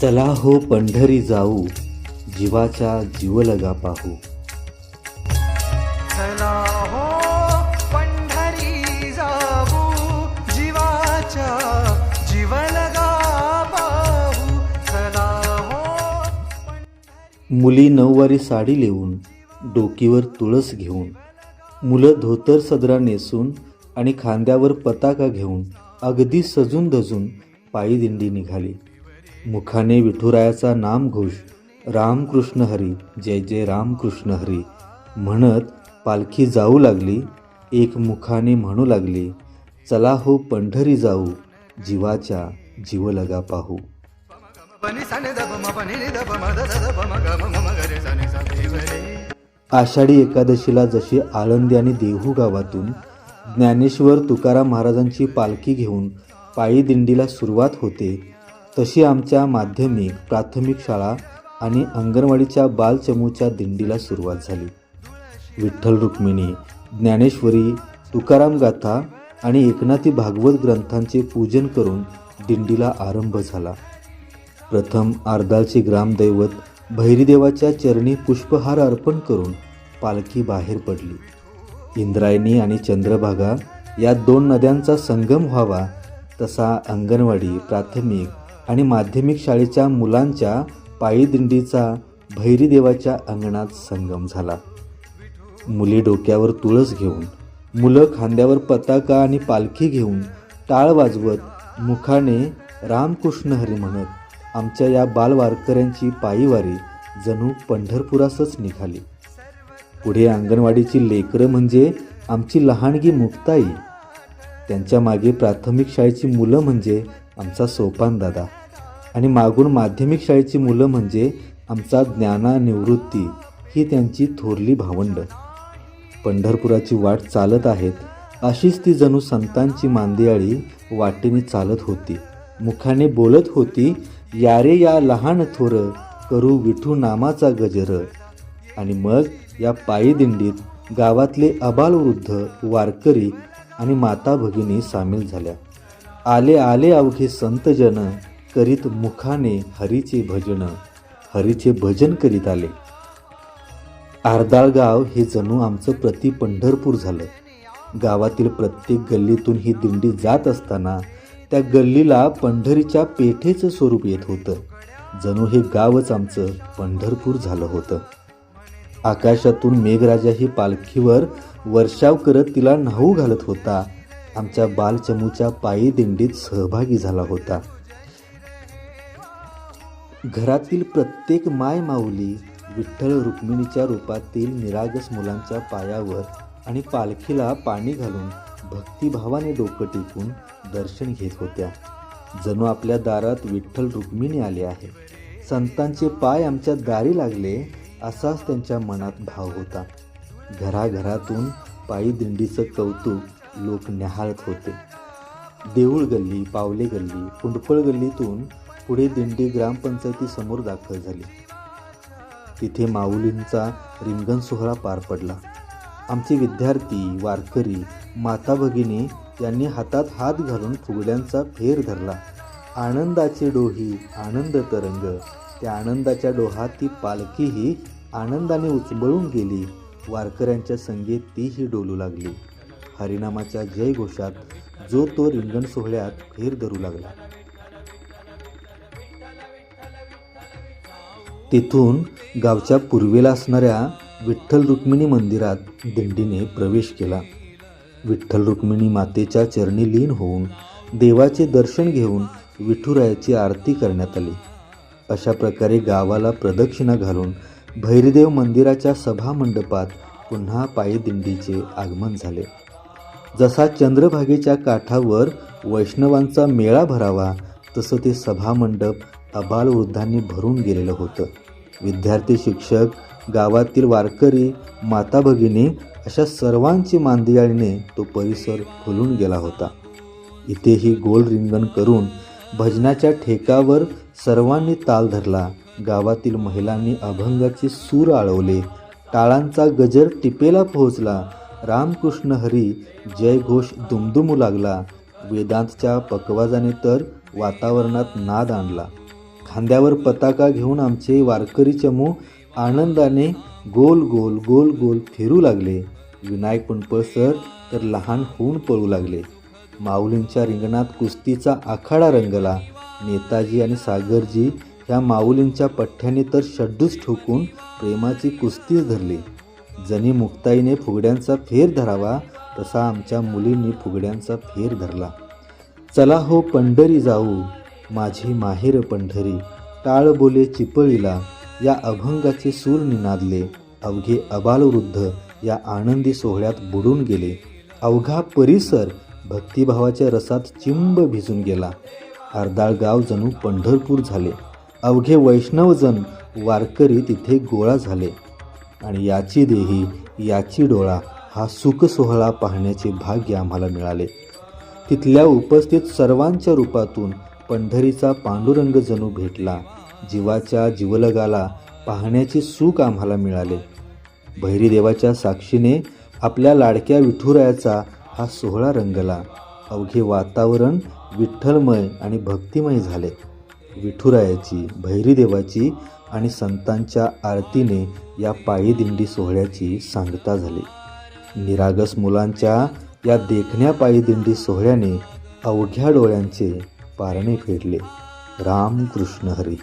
चला हो पंढरी जाऊ जीवाच्या जीवलगा पाहू. चला हो पंढरी जाऊ जीवाच्या जीवलगा पाहू. चला हो मुली नऊवारी साडी लेवून डोकीवर तुळस घेऊन मुलं धोतर सदरा नेसून आणि खांद्यावर पताका घेऊन अगदी सजून धजून पायी दिंडी निघाली. मुखाने विठुरायाचा नामघोष रामकृष्ण हरी जय जय रामकृष्ण हरी. म्हणत पालखी जाऊ लागली एक मुखाने म्हणू लागली चला हो पंढरी जाऊ जीवाच्या जीवलगा पाहू. आषाढी एकादशीला जशी आळंदी आणि देहू गावातून ज्ञानेश्वर तुकाराम महाराजांची पालखी घेऊन पायी दिंडीला सुरुवात होते तशी आमच्या माध्यमिक प्राथमिक शाळा आणि अंगणवाडीच्या बालचमूच्या दिंडीला सुरुवात झाली. विठ्ठल रुक्मिणी ज्ञानेश्वरी तुकाराम गाथा आणि एकनाथी भागवत ग्रंथांचे पूजन करून दिंडीला आरंभ झाला. प्रथम आर्दालचे ग्रामदैवत भैरीदेवाच्या चरणी पुष्पहार अर्पण करून पालखी बाहेर पडली. इंद्रायणी आणि चंद्रभागा या दोन नद्यांचा संगम व्हावा तसा अंगणवाडी प्राथमिक आणि माध्यमिक शाळेच्या मुलांच्या पायीदिंडीचा भैरीदेवाच्या अंगणात संगम झाला. मुली डोक्यावर तुळस घेऊन मुलं खांद्यावर पताका आणि पालखी घेऊन टाळ वाजवत मुखाने रामकृष्ण हरी म्हणत आमच्या या बालवारकऱ्यांची पायीवारी जणू पंढरपुरासच निघाली. पुढे अंगणवाडीची लेकरं म्हणजे आमची लहानगी मुक्ताई. त्यांच्या मागे प्राथमिक शाळेची मुलं म्हणजे आमचा सोपान दादा. आणि मागून माध्यमिक शाळेची मुलं म्हणजे आमचा ज्ञानानिवृत्ती ही त्यांची थोरली भावंड. पंढरपुराची वाट चालत आहेत अशीच ती जणू संतांची मांदियाळी वाटेने चालत होती. मुखाने बोलत होती यारे या लहान थोर करू विठू नामाचा गजर. आणि मग या पायी दिंडीत गावातले अबालवृद्ध वारकरी आणि माता भगिनी सामील झाल्या. आले आले अवघे संतजन करीत मुखाने हरीचे भजन हरीचे भजन करीत आले. आरदाळगाव हे जणू आमचं प्रति पंढरपूर झालं. गावातील प्रत्येक गल्लीतून ही दिंडी जात असताना त्या गल्लीला पंढरीच्या पेठेचं स्वरूप येत होतं. जणू हे गावच आमचं पंढरपूर झालं होतं. आकाशातून मेघराजा ही पालखीवर वर्षाव करत तिला न्हाऊ घालत होता. आमच्या बालचमूच्या पायी दिंडीत सहभागी झाला होता. घरातील प्रत्येक माय माऊली विठ्ठल रुक्मिणीच्या रूपातील निरागस मुलांच्या पायावर आणि पालखीला पाणी घालून भक्तिभावाने डोकं टेकून दर्शन घेत होत्या. जणू आपल्या दारात विठ्ठल रुक्मिणी आले आहे. संतांचे पाय आमच्या दारी लागले असाच त्यांच्या मनात भाव होता. घराघरातून पायी दिंडीचं कौतुक लोक न्याहाळत होते. देऊळ गल्ली पावले गल्ली कुंडपळ गल्लीतून पुढे दिंडी ग्रामपंचायतीसमोर दाखल झाली. तिथे माऊलींचा रिंगण सोहळा पार पडला. आमचे विद्यार्थी वारकरी माता भगिनी यांनी हातात हात घालून फुगड्यांचा फेर धरला. आनंदाचे डोही आनंद तरंग त्या आनंदाच्या डोहात ती पालखीही आनंदाने उचबळून गेली. वारकऱ्यांच्या संगीत तीही डोलू लागली. हरिनामाच्या जय घोषात जो तो रिंगण सोहळ्यात फेर धरू लागला. तिथून गावच्या पूर्वेला असणाऱ्या विठ्ठल रुक्मिणी मंदिरात दिंडीने प्रवेश केला. विठ्ठल रुक्मिणी मातेच्या चरणी लीन होऊन देवाचे दर्शन घेऊन विठुरायाची आरती करण्यात आली. अशा प्रकारे गावाला प्रदक्षिणा घालून भैरदेव मंदिराच्या सभामंडपात पुन्हा पायी दिंडीचे आगमन झाले. जसा चंद्रभागेच्या काठावर वैष्णवांचा मेळा भरावा तसं ते सभामंडप अबालवृद्धांनी भरून गेलेलं होतं. विद्यार्थी शिक्षक गावातील वारकरी माता भगिनी अशा सर्वांची मांदियाळीने तो परिसर फुलून गेला होता. इथेही गोल रिंगण करून भजनाच्या ठेकावर सर्वांनी ताल धरला. गावातील महिलांनी अभंगाचे सूर आळवले. टाळांचा गजर टिपेला पोहोचला. रामकृष्ण हरी जयघोष दुमदुमू लागला. वेदांतच्या पकवाजाने तर वातावरणात नाद आणला. खांद्यावर पताका घेऊन आमचे वारकरी चमू आनंदाने गोल गोल गोल गोल फिरू लागले. विनायक पुणपळसर तर लहान होऊन पळू लागले. माऊलींच्या रिंगणात कुस्तीचा आखाडा रंगला. नेताजी आणि सागरजी ह्या माऊलींच्या पठ्ठ्याने तर शड्डूच ठोकून प्रेमाची कुस्तीच धरली. जणी मुक्ताईने फुगड्यांचा फेर धरावा तसा आमच्या मुलींनी फुगड्यांचा फेर धरला. चला हो पंढरी जाऊ माझी माहेर पंढरी. टाळ बोले चिपळीला या अभंगाचे सूर निनादले. अवघे अबालवृद्ध या आनंदी सोहळ्यात बुडून गेले. अवघा परिसर भक्तिभावाच्या रसात चिंब भिजून गेला. अर्धाळ गाव जणू पंढरपूर झाले. अवघे वैष्णवजन वारकरी तिथे गोळा झाले. आणि याची देही याची डोळा हा सुखसोहळा पाहण्याचे भाग्य आम्हाला मिळाले. तिथल्या उपस्थित सर्वांच्या रूपातून पंढरीचा पांडुरंग जणू भेटला. जीवाच्या जीवलगाला पाहण्याचे सुख आम्हाला मिळाले. भैरीदेवाच्या साक्षीने आपल्या लाडक्या विठुरायाचा हा सोहळा रंगला. अवघे वातावरण विठ्ठलमय आणि भक्तिमय झाले. विठुरायाची भैरीदेवाची आणि संतांच्या आरतीने या पायी दिंडी सोहळ्याची सांगता झाली. निरागस मुलांच्या या देखण्या पायी दिंडी सोहळ्याने अवघ्या डोळ्यांचे पारणे फेडले राम कृष्ण हरी!